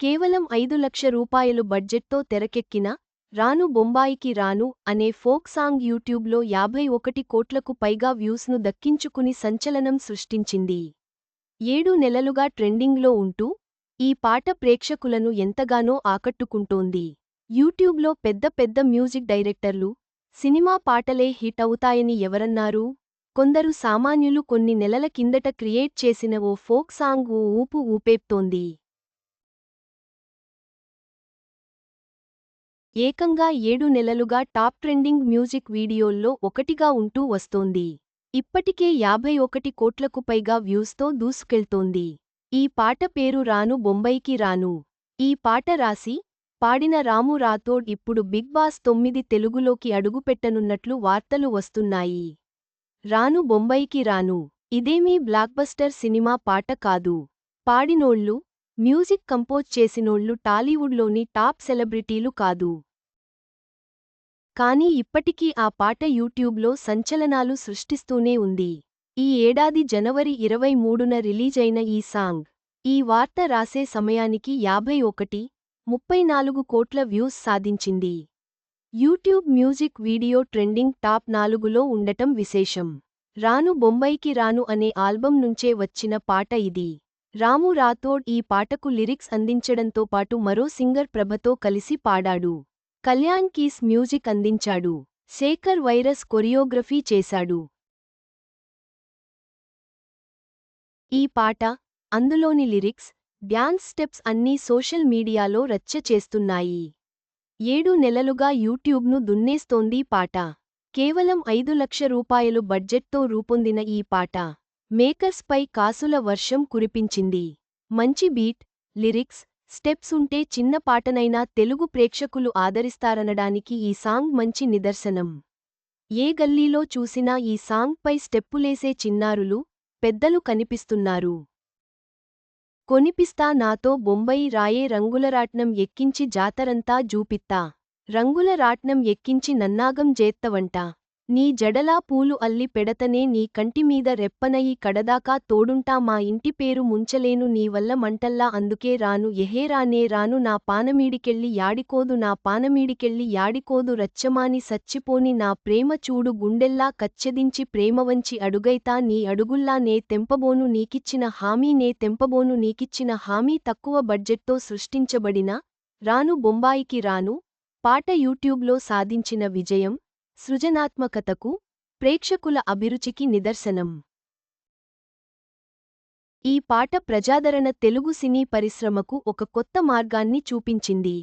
కేవలం ఐదు లక్ష రూపాయలు బడ్జెట్తో తెరకెక్కిన రాను బొంబాయికి రాను అనే ఫోక్ సాంగ్ యూట్యూబ్లో యాభై ఒకటి కోట్లకు పైగా వ్యూస్ను దక్కించుకుని సంచలనం సృష్టించింది. ఏడు నెలలుగా ట్రెండింగ్లో ఉంటూ ఈ పాట ప్రేక్షకులను ఎంతగానో ఆకట్టుకుంటోంది. యూట్యూబ్లో పెద్ద పెద్ద మ్యూజిక్ డైరెక్టర్లు సినిమా పాటలే హిట్ అవుతాయని ఎవరన్నారు? కొందరు సామాన్యులు కొన్ని నెలల కిందట క్రియేట్ చేసిన ఓ ఫోక్ సాంగ్ ఓ ఊపు ఊపేప్తోంది. ఏకంగా ఏడు నెలలుగా టాప్ ట్రెండింగ్ మ్యూజిక్ వీడియోల్లో ఒకటిగా ఉంటూ వస్తోంది. ఇప్పటికే యాభై ఒకటి కోట్లకు పైగా వ్యూస్తో దూసుకెళ్తోంది. ఈ పాట పేరు రాను బొంబైకి రాను. ఈ పాట రాసి పాడిన రాము రాథోడ్ ఇప్పుడు బిగ్ బాస్ తొమ్మిది తెలుగులోకి అడుగుపెట్టనున్నట్లు వార్తలు వస్తున్నాయి. రాను బొంబైకి రాను. ఇదేమీ బ్లాక్బస్టర్ సినిమా పాట కాదు. పాడినోళ్ళు మ్యూజిక్ కంపోజ్ చేసినోళ్ళు టాలీవుడ్లోని టాప్ సెలబ్రిటీలు కాదు. కానీ ఇప్పటికీ ఆ పాట యూట్యూబ్లో సంచలనాలు సృష్టిస్తూనే ఉంది. ఈ ఏడాది జనవరి ఇరవై మూడున రిలీజైన ఈ సాంగ్ ఈ వార్త రాసే సమయానికి యాభై ఒకటి ముప్పై నాలుగు కోట్ల వ్యూస్ సాధించింది. YouTube music video trending top నాలుగులో ఉండటం విశేషం. రాను బొంబైకి రాను అనే ఆల్బం నుంచే వచ్చిన పాట ఇది. రాము రాథోడ్ ఈ పాటకు లిరిక్స్ అందించడంతో పాటు మరో సింగర్ ప్రభతో కలిసి పాడాడు. కళ్యాణ్ కీస్ మ్యూజిక్ అందించాడు. శేఖర్ వైరస్ కొరియోగ్రఫీ చేశాడు. ఈ పాట అందులోని లిరిక్స్ డ్యాన్స్ స్టెప్స్ అన్నీ సోషల్ మీడియాలో రచ్చ చేస్తున్నాయి. ఏడు నెలలుగా యూట్యూబ్ను దున్నేస్తోంది పాట. కేవలం ఐదు లక్ష రూపాయలు బడ్జెట్తో రూపొందిన ఈ పాట మేకర్స్పై కాసుల వర్షం కురిపించింది. మంచి బీట్ లిరిక్స్ స్టెప్స్ ఉంటే చిన్న పాటనైనా తెలుగు ప్రేక్షకులు ఆదరిస్తారనడానికి ఈ సాంగ్ మంచి నిదర్శనం. ఏ గల్లీలో చూసినా ఈ సాంగ్పై స్టెప్పులేసే చిన్నారులు పెద్దలు కనిపిస్తున్నారు. కొనిపిస్తా నాతో బొంబయి రాయే రంగులరాట్నం ఎక్కించి జాతరంతా జూపిత్తా. రంగుల రాట్నం ఎక్కించి నన్నాగం జేత్తవంట. నీ జడలా పూలు అల్లి పెడతనే నీ కంటిమీద రెప్పనయి కడదాకా తోడుంటా మా ఇంటి పేరు ముంచలేను నీ వల్ల మంటల్లా అందుకే రాను. ఎహేరానే రాను నా పానమీడికెళ్ళి యాడికోదు నా పానమీడికెళ్ళి యాడికోదు రచ్చమాని సచ్చిపోని నా ప్రేమ చూడు గుండెల్లా కచ్చెదించి ప్రేమవంచి అడుగైతా నీ అడుగుల్లా నే తెంపబోను నీకిచ్చిన హామీ నే తెంపబోను నీకిచ్చిన హామీ తక్కువ బడ్జెట్తో సృష్టించబడిన రాను బొంబాయికి రాను. పాట యూట్యూబ్లో సాధించిన విజయం సృజనాత్మకతకు ప్రేక్షకుల అభిరుచికి నిదర్శనం. ఈ పాట ప్రజాదరణ తెలుగు సినీ పరిశ్రమకు ఒక కొత్త మార్గాన్ని చూపించింది.